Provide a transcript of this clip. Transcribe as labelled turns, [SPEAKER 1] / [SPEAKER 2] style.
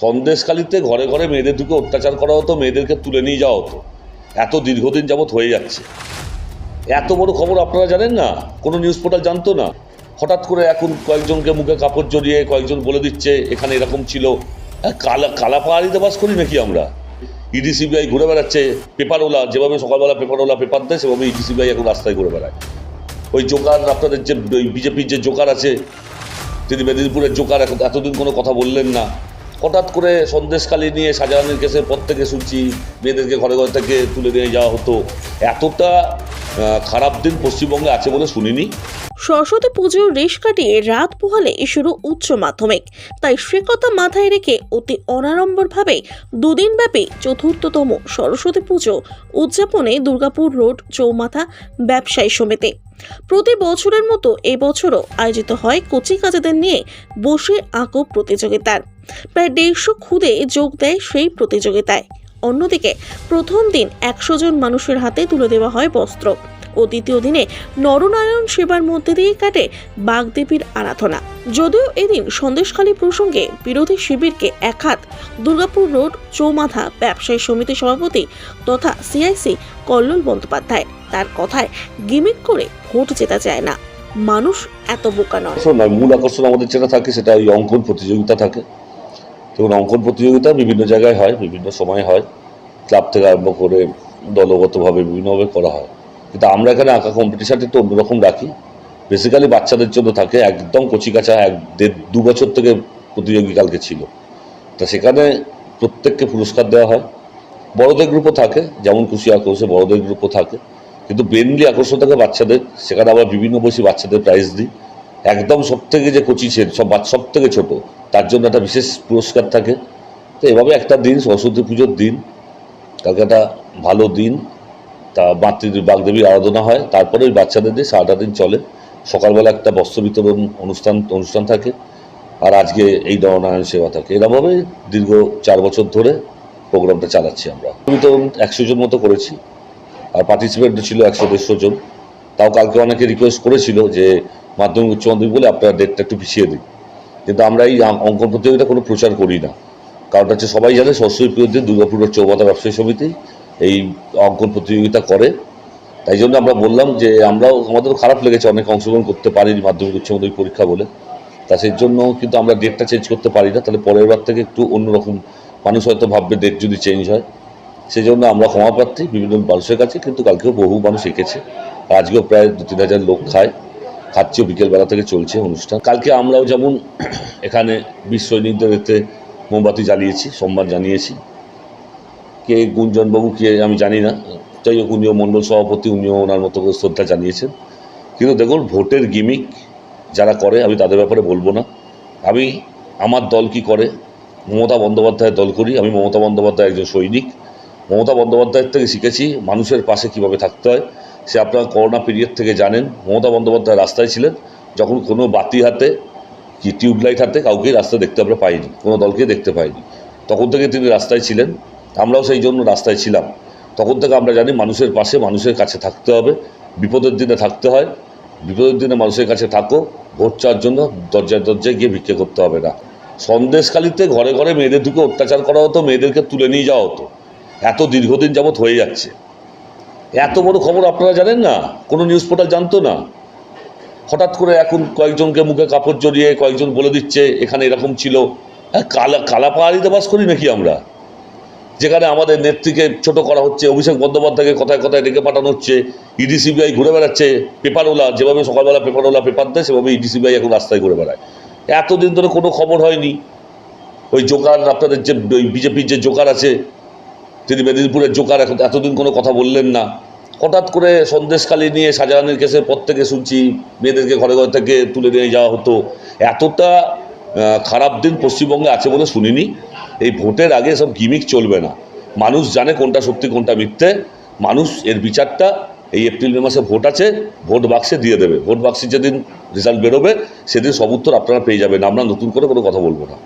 [SPEAKER 1] সন্দেশখালিতে ঘরে ঘরে মেয়েদের দিকে অত্যাচার করা হতো, মেয়েদেরকে তুলে নিয়ে যাওয়া হতো। এত দীর্ঘদিন যাবৎ হয়ে যাচ্ছে। এত বড় খবর আপনারা জানেন না? কোনো নিউজ পোর্টাল জানতো না? হঠাৎ করে এখন কয়েকজনকে মুখে কাপড় জড়িয়ে কয়েকজন বলে দিচ্ছে, এখানে এরকম ছিল। কালা কালা পাহাড়িতে বাস করি নাকি আমরা? ইডি সিবিআই ঘুরে বেড়াচ্ছে পেপারওয়ালা যেভাবে সকালবেলা পেপারওয়ালা পেপার দেয়, সেভাবে ইডি সিবিআই এখন রাস্তায় ঘুরে বেড়ায়। ওই জোকার, আপনাদের যে বিজেপির যে জোকার আছে, তিনি মেদিনীপুরের জোকার, এখন এতদিন কোনো কথা বললেন না। হঠাৎ করে সন্দেশকালী নিয়ে শাহজাহানের কেসের পর থেকে শুনছি মেয়েদেরকে ঘরে ঘরে থেকে তুলে নিয়ে যাওয়া হতো। এতটা খারাপ দিন পশ্চিমবঙ্গে আছে বলে শুনিনি।
[SPEAKER 2] সরস্বতী পুজোর রেশ কাটিয়ে রাত পোহালে শুরু উচ্চ মাধ্যমিক। তাই সে কথা মাথায় রেখে অতি অনাড়ম্বরভাবে দুদিনব্যাপী চতুর্থতম সরস্বতী পুজো উদযাপনে দুর্গাপুর রোড, চৌমাথা ব্যবসায়ী সমিতি। প্রতি বছরের মতো এবছরও আয়োজিত হয় কচি কাচাদের নিয়ে বসে আঁকো প্রতিযোগিতার। প্রায় দেড়শো খুদে যোগ দেয় সেই প্রতিযোগিতায়। অন্যদিকে, প্রথম দিন একশো জন মানুষের হাতে তুলে দেওয়া হয় বস্ত্র ও দ্বিতীয় দিনে নরনারায়ণ সেবার মধ্যে দিয়ে কাটে বাগদেবীর আরাধনা। যদিও এদিন সন্দেশখালী প্রসঙ্গে বিরোধী শিবিরকে একহাত দুর্গাপুর রোড, চৌমাথা ব্যবসায়ী সমিতি সভাপতি তথা সিআইসি কল্লোল বন্দ্যোপাধ্যায় তার কথায় গিমিক করে ভোট জেতা যায় না। মানুষ এত বোকা নয়,
[SPEAKER 1] মূল আকর্ষণ আমাদের যেটা থাকে সেটা ওই অঙ্কন প্রতিযোগিতা থাকে। এবং অঙ্কন প্রতিযোগিতা বিভিন্ন জায়গায় হয়, বিভিন্ন সময় হয়। ক্লাব থেকে আরম্ভ করে দলগতভাবে বিভিন্নভাবে করা হয়। কিন্তু আমরা এখানে আঁকা কম্পিটিশানটা একটু অন্যরকম রাখি। বেসিক্যালি বাচ্চাদের জন্য থাকে একদম কচিকাচা এক দেড় দু বছর থেকে প্রতিযোগী কালকে ছিল। তা সেখানে প্রত্যেককে পুরস্কার দেওয়া হয়। বড়দের গ্রুপও থাকে, যেমন খুশি আকর্ষে বড়দের গ্রুপও থাকে। কিন্তু মেনলি আকর্ষণ থাকে বাচ্চাদের। সেখানে আবার বিভিন্ন বয়সী বাচ্চাদের প্রাইজ দিই। একদম সব থেকে যে কচি ছেলে সব বাচ্চা সব থেকে ছোটো। তার জন্য একটা বিশেষ পুরস্কার থাকে। তো এভাবে একটা দিন, সরস্বতী পুজোর দিন, কালকে একটা ভালো দিন, তা মাতৃ বাগদেবীর আরাধনা হয়, তারপরে ওই বাচ্চাদের দিয়ে সারাটা দিন চলে। সকালবেলা একটা বস্ত্র বিতরণ অনুষ্ঠান অনুষ্ঠান থাকে, আর আজকে এই নরনারায়ণ সেবা থাকে। এরকমভাবে দীর্ঘ চার বছর ধরে প্রোগ্রামটা চালাচ্ছি আমরা। বিতরণ একশো জন মতো করেছি, আর পার্টিসিপেন্ট ছিল একশো দেড়শো জন। তাও কালকে অনেকে রিকোয়েস্ট করেছিল যে মাধ্যমিক উচ্চ মাধ্যমিক বলে আপনারা ডেটটা একটু পিছিয়ে দিন। কিন্তু আমরা এই অঙ্কন প্রতিযোগিতা কোনো প্রচার করি না। কারণ হচ্ছে সবাই জানে সরস্বতী পুজোতে দুর্গাপুরের চৌমাথা ব্যবসায়ী সমিতি এই অঙ্কন প্রতিযোগিতা করে। তাই জন্য আমরা বললাম যে আমরাও, আমাদেরও খারাপ লেগেছে অনেক অংশগ্রহণ করতে পারিনি মাধ্যমিক উচ্চ মাধ্যমিক পরীক্ষা বলে। তা সেই জন্য কিন্তু আমরা ডেটটা চেঞ্জ করতে পারি না। তাহলে পরের বার থেকে একটু অন্যরকম মানুষ হয়তো ভাববে ডেট যদি চেঞ্জ হয়। সেই জন্য আমরা ক্ষমা প্রার্থী বিভিন্ন মানুষের কাছে, কিন্তু কালকেও বহু মানুষ এঁকেছে। আজকেও প্রায় দু তিন হাজার লোক খায়। খাচ্ছেও বিকেলবেলা থেকে চলছে অনুষ্ঠান। কালকে আমরাও যেমন এখানে বীর সৈনিকদের এতে মোমবাতি জ্বালিয়েছি, সম্মান জানিয়েছি। কে গুঞ্জনবাবু, কে আমি জানি না। যাই হোক, উনিও মণ্ডল সভাপতি, উনিও ওনার মতো করে শ্রদ্ধা জানিয়েছেন। কিন্তু দেখুন, ভোটের গিমিক যারা করে, আমি তাদের ব্যাপারে বলব না। আমি, আমার দল কি করে? মমতা বন্দ্যোপাধ্যায়ের দল করি। আমি মমতা বন্দ্যোপাধ্যায় একজন সৈনিক। মমতা বন্দ্যোপাধ্যায়ের থেকে শিখেছি মানুষের পাশে কীভাবে থাকতে হয়। সে আপনারা করোনা পিরিয়ড থেকে জানেন, মমতা বন্দ্যোপাধ্যায় রাস্তায় ছিলেন, যখন কোনো বাতি হাতে কি টিউবলাইট হাতে কাউকেই রাস্তা দেখতে আমরা পাইনি, কোনো দলকে দেখতে পাইনি। তখন থেকে তিনি রাস্তায় ছিলেন, আমরাও সেই জন্য রাস্তায় ছিলাম। তখন থেকে আমরা জানি মানুষের পাশে মানুষের কাছে থাকতে হবে, বিপদের দিনে থাকতে হয়, বিপদের দিনে মানুষের কাছে থাকো, ভোট চাওয়ার জন্য দরজায় দরজায় গিয়ে ভিক্ষে করতে হবে না। সন্দেশখালিতে ঘরে ঘরে মেয়েদের দিকে অত্যাচার করা হতো, মেয়েদেরকে তুলে নিয়ে যাওয়া হতো। এত দীর্ঘদিন যাবৎ হয়ে যাচ্ছে। এত বড় খবর আপনারা জানেন না? কোনো নিউজ পোর্টাল জানতো না? হঠাৎ করে এখন কয়েকজনকে মুখে কাপড় জড়িয়ে কয়েকজন বলে দিচ্ছে, এখানে এরকম ছিল। হ্যাঁ কালা কালা পাহাড়িতে বাস করি নাকি আমরা? যেখানে আমাদের নেত্রীকে ছোট করা হচ্ছে, অভিষেক বন্দ্যোপাধ্যায়কে কথায় কথায় ডেকে পাঠানো হচ্ছে, ইডি সিবিআই ঘুরে বেড়াচ্ছে, পেপারওয়ালা, যেভাবে সকালবেলা পেপারওয়ালা পেপার দেয় সেভাবে ইডি সিবিআই এখন রাস্তায় ঘুরে বেড়ায়। এতদিন ধরে কোনো খবর হয়নি। ওই জোকার, আপনাদের যে বিজেপির যে জোকার আছে, তিনি মেদিনীপুরের জোকার, এখন এতদিন কোনো কথা বললেন না। হঠাৎ করে সন্দেশকালী নিয়ে শাহজাহানের কেসের পর থেকে শুনছি মেয়েদেরকে ঘরে ঘরে থেকে তুলে নিয়ে যাওয়া হতো। এতটা খারাপ দিন পশ্চিমবঙ্গে আছে বলে শুনিনি। এই ভোটের আগে সব গিমিক চলবে না। মানুষ জানে কোনটা সত্যি, কোনটা মিথ্যে। মানুষ এর বিচারটা এই এপ্রিল, মে মাসে ভোট আছে, ভোট বাক্সে দিয়ে দেবে। ভোট বাক্সে যেদিন রেজাল্ট বেরোবে, সেদিন সব উত্তর আপনারা পেয়ে যাবেন। আমরা নতুন করে কোনো কথা বলব না।